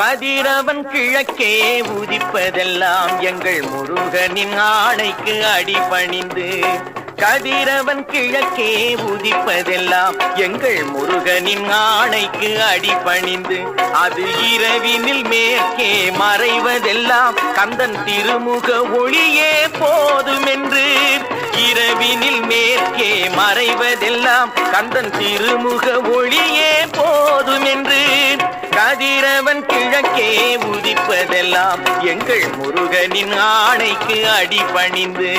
கதிரவன் கிழக்கே உதிப்பதெல்லாம் எங்கள் முருகனின் ஆணைக்கு அடிபணிந்து. கதிரவன் கிழக்கே உதிப்பதெல்லாம் எங்கள் முருகனின் ஆணைக்கு அடிபணிந்து. அது இரவினில் மேற்கே மறைவதெல்லாம் கந்தன் திருமுக ஒளியே போதுமென்று. இரவினில் மேற்கே மறைவதெல்லாம் கந்தன் திருமுக ஒளியே கிழவன் கிழக்கே உதிப்பதெல்லாம் எங்கள் முருகனின் ஆணைக்கு அடிபணிந்து.